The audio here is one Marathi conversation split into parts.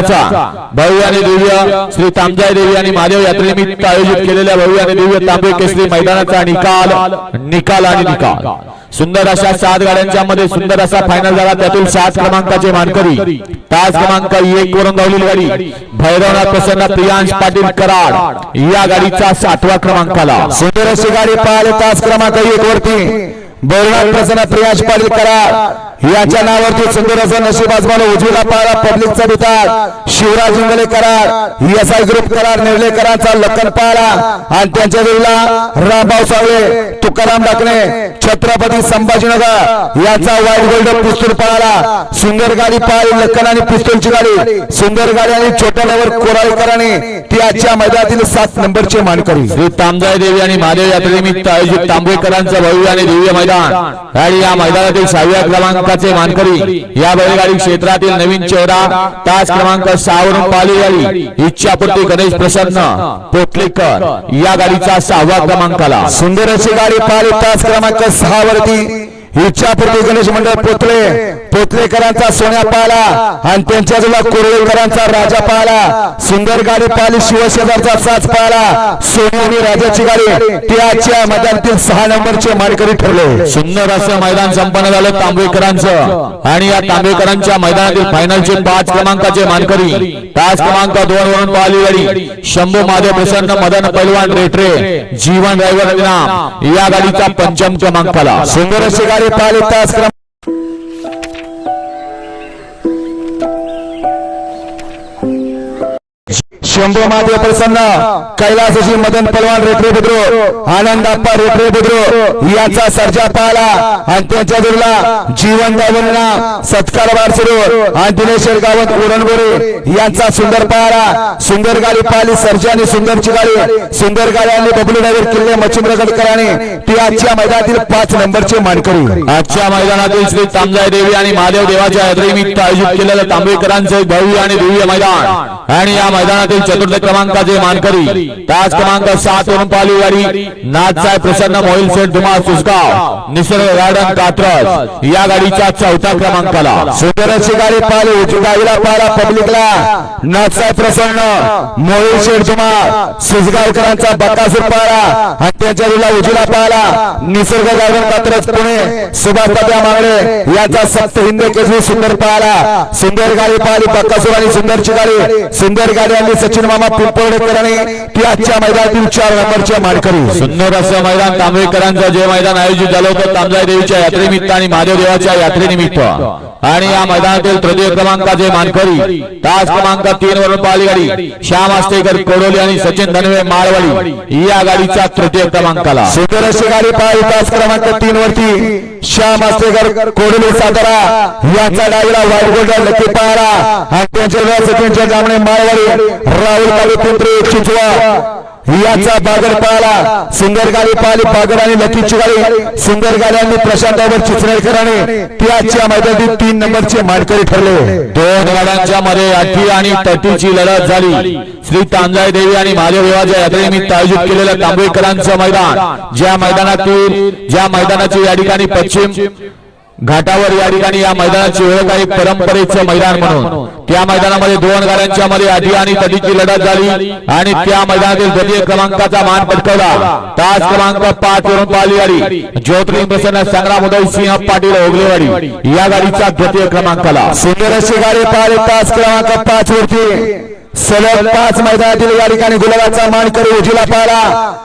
भव्य आणि दिव्य श्री तामजाई देवी आणि महादेव यात्रेनिमित्त आयोजित केलेल्या भव्य आणि दिव्य तांबे केसरी मैदानाचा निकाल निकाल आणि निकाल. सुंदर अशा सात गाड्यांच्या मध्ये सुंदर असा फायनल झाला. त्यातून सात क्रमांकाचे मानकरी. तास क्रमांक एक वरून धावलेली गाडी. भैरवनाथ प्रसन्न प्रियांश पाटील कराड. या गाडीचा सातवा क्रमांकाला सुंदर अशी गाडी पाहिली. तास क्रमांक एक वरती. भैरवनाथ प्रसन्न प्रियांश पाटील कराड. याच्या नावावरती सुंदर नशीब आजमाला उजवीला पाहिला पब्लिकचा बितार. शिवराज इंगले करार. एस आय ग्रुप करार निर्लेकरांचा लखन पाहिला आणि त्यांच्या जोडीला रामभाऊ सावळे तुकाराम डाकणे छत्रपती संभाजीनगर याचा वाईट गोल्ड पिस्तूल पाळाला. सुंदर गाडी पाहिली लखन आणि पिस्तूलची गाडी. सुंदर गाडी आणि छोट्या लेवर कोराळकरांनी ती आजच्या मैदानातील सात नंबरचे मानकरी. श्री तामजाई देवी आणि महादेव यात्रेनिमित्त आयोजित तांबेकरांचं भव्य आणि दिव्य मैदान. आणि या मैदानातील सहाव्या क्रमांक क्रमांकाचे मानकरी या बैलगाडी क्षेत्रातील नवीन चेहरा तास क्रमांक सहावरून पाली गाडी इच्छापूर्ती गणेश प्रसन्न पोटलेकर या गाडीचा सहावा क्रमांकाला. सुंदर अशी गाडी पाली तास क्रमांक सहा वरती इच्छापूर्ती गणेश मंडळ पोतले पोतलेकरांचा सोन्या पाहिला आणि त्यांच्या जुला कोरळेकरांचा राजा पाहिला सुंदर गाडी पाहिली शिवशेजारचा साज पाहिला. सोनी आणि राजाची गाडी ती आजच्या मैदानातील सहा नंबरचे मानकरी ठरले. सुंदर असं मैदान संपन्न झालं तांबेकरांचं. आणि या तांबेकरांच्या मैदानातील फायनलचे पाच क्रमांकाचे मानकरी. तास क्रमांक दोन वरून पाहिली गाडी. शंभू महादेव प्रसन्न मदन पैलवान रेटरे जीवन ड्रायव्हर नाम. या गाडीचा पंचम क्रमांकाला. सुंदर अशी गाडी पाहिली शंभू महादेव प्रसन्न कैलासजी मदन पलवान रेटरे बुद्रो आनंदाप्पा आप्पा बुद्रो याचा सर्जा पाहिला. आणि त्यांच्या जोडला जीवन दावणा सत्कार बारसरो आणि दिनेश्वर गावत उरणबोरे यांचा सुंदर पाहिला सुंदर गाडी पाहिली सर्जाने सुंदरची गाडी. सुंदर गाडी आणि बबलू नगर किल्ले मच्छिंद्र गडकरांनी. ती आजच्या मैदानातील पाच नंबरचे मानकरी. आजच्या मैदानातील श्री तामजाई देवी आणि महादेव देवाच्या यात्रेनिमित्त आयोजित केलेलं तांबेकरांचं भव्य आणि दिव्य मैदान. आणि या मैदानातील चतुर्थ क्रमांकाचे मानकरी. तास क्रमांक सात वरून पाली गाडी नाथसाहेब प्रसन्न मोहिल सेठ धुमाळ सुसगाव निसर्ग गार्डन कात्रज या गाडीच्या चौथ्या क्रमांकाला. सुंदर अशी गाडी पाहिली उजवी गाडीला पाहिला पब्लिकला. नाथसाहेब प्रसन्न. मोहिल शेठजुमा सुसगावकरांचा बकासूर पाहिला आणि त्यांच्या जिल्हा उजवीला पाहिला निसर्ग गार्डन कात्रज पुणे. सुभाष तात्या मागडे याचा सप्त हिंद केसरी सुंदर पाहिला सुंदर गाडी पाहिली बकासूर आणि सुंदरची गाडी. सुंदर गाडी. आणि सचिन मामा पिंपळकरांनी ती आजच्या मैदानातील चार नंबरच्या मानकरी. सुंदर असं मैदान तांबेकरांचं जे मैदान आयोजित झालं होतं तांबजाई देवीच्या यात्रेनिमित्त आणि महादेव देवाच्या यात्रेनिमित्त. आणि या मैदानातील तृतीय क्रमांकाचे मानकरी तास क्रमांक तीन वरून पाली गाडी श्याम आस्तेकर कोडोली आणि सचिन धनवे माळवाडी या गाडीच्या तृतीय क्रमांकाला. सुंदर अशी गाडी पाहिली तास क्रमांक तीन वरती श्याम आस्तेकर कोडोली सातारा यांचा डावीला व्हाईट गोल्डन लकी पाहारा आणि त्यांच्या सचिनच्या जामणे माळवाडी राहुल काळी पिंपरी चिंचवा याचा बागर पाहिला सुंदर गाडी पाहिली बागर आणि लकीची गाडी. सुंदर गाड्यांनी प्रशांतावर चिचरेकरांनी ती आजच्या मैदानातील तीन नंबरचे मानकरी ठरले. दोन गाड्यांच्या मध्ये अटी आणि तटीची लढत झाली. श्री तांजाई देवी आणि महादेव देवाच्या यात्रेनिमित्त आयोजित केलेल्या तांबेकरांचं मैदान. ज्या मैदानातील ज्या मैदानाची या ठिकाणी पश्चिम घाटावर या ठिकाणी या मैदानाची ओळख आहे परंपरेचं मैदान म्हणून. त्या मैदानामध्ये दोन गाड्यांच्या मध्ये आधी आणि तटीची लढत झाली आणि त्या मैदानातील द्वितीय क्रमांकाचा मान पटकावला. तास क्रमांक पाच वरून पाहिली गाडी. ज्योतिर्लिंग प्रसन्न संग्राम उदय सिंह पाटील ओगलेवाडी या गाडीचा द्वितीय क्रमांकाला. सुंदर अशी गाडी पाहिली तास क्रमांक पाच वरती. सलग पाच मैदानातील या ठिकाणी गुलाबाचा मान करू उजीला पाहिला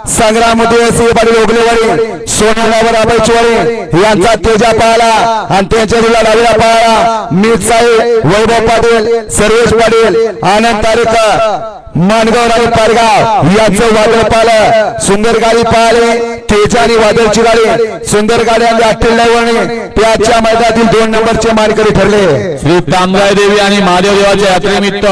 संग्रामध्ये सिंहपाडी ओगलेवाडी सोनावर अभयचवाडी यांचा तेजा पाहिला आणि त्यांच्या जिल्हा डावीला पाहिला मीत साहेब वैभव पाटील सर्वेश पाटील आनंद तारेकर मानगाव राणी पारगाव याचं वादळ पाहिलं. सुंदर गाडी पाहिली. तेजा आणि वादळची गाडी सुंदर गाडी आणि ड्रायव्हरने ते आजच्या मैदानातील दोन नंबरचे मानकरी ठरले. श्री तामगाय देवी आणि महादेव देवाच्या यात्रेनिमित्त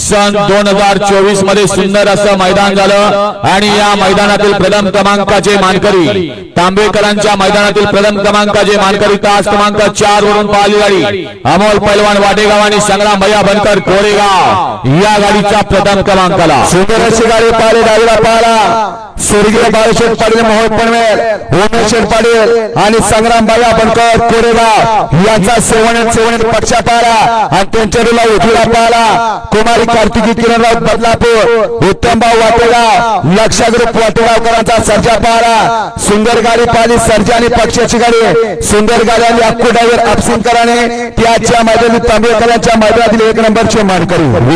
सन दोन हजार चोवीसमध्ये सुंदर असं मैदान झालं आणि या मैदानातील प्रथम क्रमांकाचे मानकरी तांबेकरांच्या मैदानातील प्रथम क्रमांकाचे मानकरी तास क्रमांक चार वरून पाहिली गाडी. अमोल पैलवान वाटेगाव आणि संग्राम भैया बनकर कोरेगाव या गाडीचा प्रथम क्रमांकाला. सुंदर अशी गाडी पाहिले डावीला पाहिला. स्वर्गीय बाळशेठ पाटील मोहोळ पनवेल मिळेल उमेश पाटील आणि संग्राम बाया बनकर कोरेगाव यांचा सेवन सेवन पक्षा पाहिला आणि त्यांच्या रुला उठीला पाहिला कुमारी कार्तिकी किरणराव बदलापूर उत्तमभाऊ वाटेगाव लक्षाग्रुप वाटेगावकरांचा सर्जा पाहिला सुंदर गाडी पाहिली सर्जा आणि पक्षाची गाडी. सुंदर गाडी आणि अक्कू ड्रायव्हर अपसिंकराने त्याच्या मैदानी तांबेकरांच्या मैदानातील एक नंबरचे मानकरी.